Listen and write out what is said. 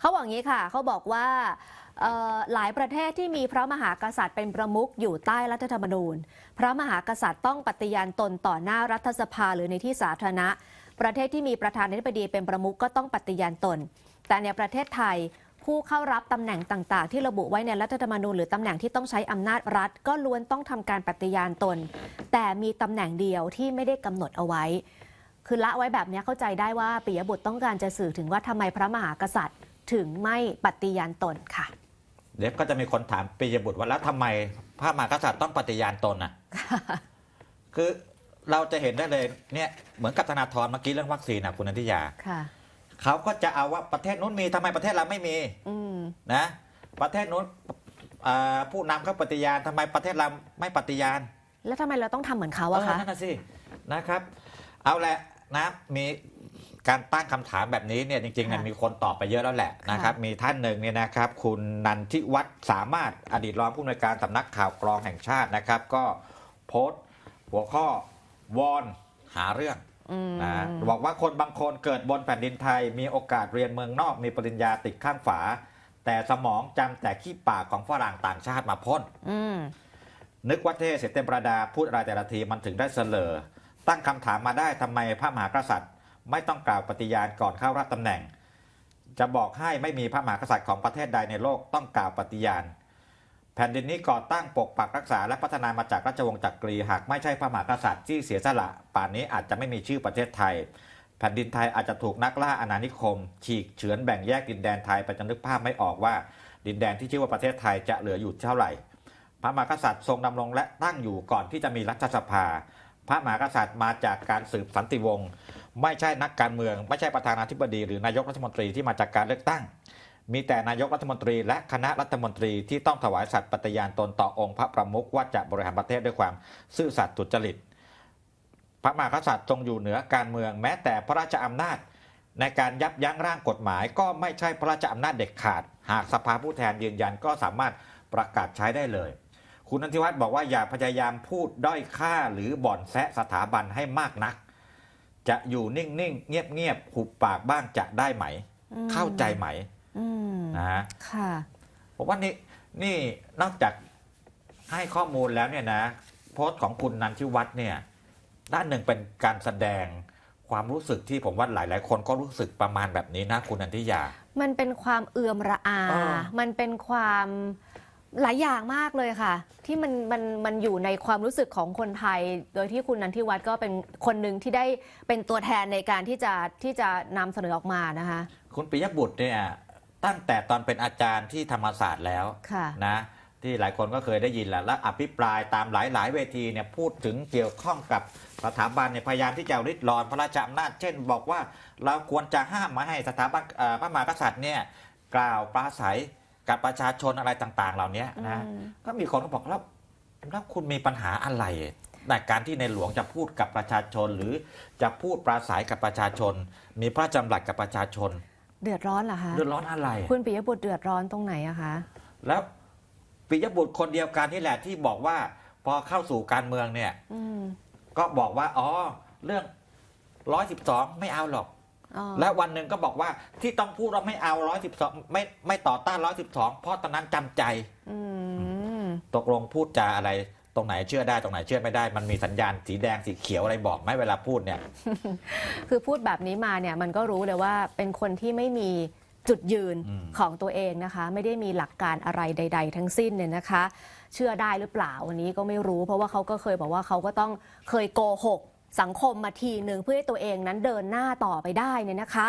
เขาบอกงี้ค่ะ เขาบอกว่าหลายประเทศที่มีพระมหากษัตริย์เป็นประมุขอยู่ใต้รัฐธรรมนูญ พระมหากษัตริย์ต้องปฏิญาณตนต่อหน้ารัฐสภาหรือในที่สาธารณะ ประเทศที่มีประธานาธิบดีเป็นประมุขก็ต้องปฏิญาณตน แต่ในประเทศไทยผู้เข้ารับตำแหน่งต่าง ๆ ที่ระบุไว้ในรัฐธรรมนูญหรือตำแหน่งที่ต้องใช้อำนาจรัฐ ก็ล้วนต้องทำการปฏิญาณตน แต่มีตำแหน่งเดียวที่ไม่ได้กำหนดเอาไว้ คือละไว้แบบนี้เข้าใจได้ว่าปิยบุตรต้องการจะสื่อถึงว่าทำไมพระมหากษัตริย์ ถึงไม่ปฏิญาณตนค่ะ เดี๋ยวก็จะมีคนถามปิยบุตรว่าแล้วทำไมพระมหากษัตริย์ต้องปฏิญาณตนอะ คือเราจะเห็นได้เลยเนี่ยเหมือนกับธนาธรเมื่อกี้เรื่องวัคซีนนะคุณนันทิยาค่ะเขาก็จะเอาว่าประเทศนู้นมีทำไมประเทศเราไม่มีอืมนะ ประเทศนู้นอ่าผู้นำเขาปฏิญาณทำไมประเทศเราไม่ปฏิญาณ แล้วทำไมเราต้องทำเหมือนเขาเออะอคะนั่นน่ะสินะครับ เอาแหละนะมี การตั้งคำถามแบบนี้เนี่ยจริงๆเนี่ยค่ะมีคนตอบไปเยอะแล้วแหละนะครับมีท่านหนึ่งเนี่ยนะครับคุณนันทิวัฒน์สามารถอดีตรองผู้อำนวยการสำนักข่าวกรองแห่งชาตินะครับ ก็โพสต์หัวข้อวอนหาเรื่องอืมนะบอกว่าคนบางคนเกิดบนแผ่นดินไทย มีโอกาสเรียนเมืองนอกมีปริญญาติดข้างฝา แต่สมองจำแต่ขี้ปากของฝรั่งต่างชาติมาพ่นอืมนึกว่าเทเสร็จเต็มประดาพูดอะไรแต่ละทีมันถึงได้เสลอตั้งคำถามมาได้ทำไมพระมหากษัตริย์ ไม่ต้องกล่าวปฏิญาณก่อนเข้ารับตำแหน่ง จะบอกให้ไม่มีพระมหากษัตริย์ของประเทศใดในโลกต้องกล่าวปฏิญาณ แผ่นดินนี้ก่อตั้งปกปักรักษาและพัฒนามาจากราชวงศ์จักรีหากไม่ใช่พระมหากษัตริย์ที่เสียสละ ป่านนี้อาจจะไม่มีชื่อประเทศไทย แผ่นดินไทยอาจจะถูกนักล่าอาณานิคม ฉีกเฉือนแบ่งแยกดินแดนไทยไปจนนึกภาพไม่ออกว่า ดินแดนที่ชื่อว่าประเทศไทยจะเหลืออยู่เท่าไหร่พระมหากษัตริย์ทรงดำรงและตั้งอยู่ก่อนที่จะมีรัฐสภา พระมหากษัตริย์มาจากการสืบสันติวงศ์ไม่ใช่นักการเมือง ไม่ใช่ประธานาธิบดีหรือนายกรัฐมนตรีที่มาจากการเลือกตั้ง มีแต่นายกรัฐมนตรี และคณะรัฐมนตรีที่ต้องถวายสัตย์ปฏิญาณตนต่อองค์พระประมุขว่าจะบริหารประเทศด้วยความซื่อสัตย์สุจริต พระมหากษัตริย์ทรงอยู่เหนือการเมือง แม้แต่พระราชอำนาจ ในการยับยั้งร่างกฎหมาย ก็ไม่ใช่พระราชอำนาจเด็ดขาด หากสภาผู้แทนยืนยันก็สามารถประกาศใช้ได้เลย คุณนันทิวัฒน์บอกว่าอย่าพยายามพูดด้อยค่าหรือบ่อนแซะสถาบันให้มากนัก จะอยู่นิ่งๆ เงียบๆหุบปากบ้างจะได้ไหมอืมเข้าใจไหมอืมนะฮะค่ะผมว่านี่นี่นอกจากให้ข้อมูลแล้วเนี่ยนะ โพสต์ของคุณนันทิวัฒน์เนี่ย ด้านหนึ่งเป็นการแสดงความรู้สึกที่ผมว่าหลาย ๆ คนก็รู้สึกประมาณแบบนี้นะคุณนันทิยา มันเป็นความเอือมระอาอ่ามันเป็นความ หลายอย่างมากเลยค่ะ ที่มันมันมันอยู่ในความรู้สึกของคนไทย โดยที่คุณนันทิวัฒน์ก็เป็นคนหนึ่งที่ได้เป็นตัวแทนในการที่จะที่จะนำเสนอออกมานะคะ คุณปิยบุตรเนี่ยตั้งแต่ตอนเป็นอาจารย์ที่ธรรมศาสตร์แล้วค่ะ นะที่หลายคนก็เคยได้ยินแหละและอภิปรายตามหลาย ๆ เวทีเนี่ยพูดถึงเกี่ยวข้องกับสถาบันเนี่ยพยายามที่จะริดรอนพระราชอำนาจ เช่น บอกว่าเราควรจะห้ามไมาให้สถาบันเอ่อพระมหากษัตริย์เนี่ยกล่าวปราศัย กับประชาชนอะไรต่างๆ เหล่านี้นะอืมก็มีคนก็บอกแล้วแล้วคุณมีปัญหาอะไรในการที่ในหลวงจะพูดกับประชาชน หรือจะพูดปราศัยกับประชาชน มีพระราชดำรัสกับประชาชน เดือดร้อนเหรอคะเดือดร้อนอะไร คุณปิยบุตรเดือดร้อนตรงไหนอะคะแล้วปิยบุตรคนเดียวกันนี่แหละที่บอกว่า พอเข้าสู่การเมืองเนี่ยอืมก็บอกว่า อ๋อ เรื่อง112ไม่เอาหรอกอ๋อ แล้ววันหนึ่งก็บอกว่าที่ต้องพูดว่าไม่เอา112ไม่ไม่ต่อต้าน112เพราะตอนนั้นจำใจอืมตกลงพูดจาอะไร ตรงไหนเชื่อได้ตรงไหนเชื่อไม่ได้ มันมีสัญญาณสีแดงสีเขียวอะไรบอกไหมเวลาพูดเนี่ย คือพูดแบบนี้มาเนี่ยมันก็รู้เลยว่าเป็นคนที่ไม่มีจุดยืนอืมของตัวเองนะคะ ไม่ได้มีหลักการอะไรใด ๆ ทั้งสิ้นเนี่ยนะคะ เชื่อได้หรือเปล่าวันนี้ก็ไม่รู้ เพราะว่าเขาก็เคยบอกว่าเขาก็ต้องเคยโกหก สังคมมาทีหนึ่งเพื่อให้ตัวเองนั้นเดินหน้าต่อไปได้เนี่ยนะคะ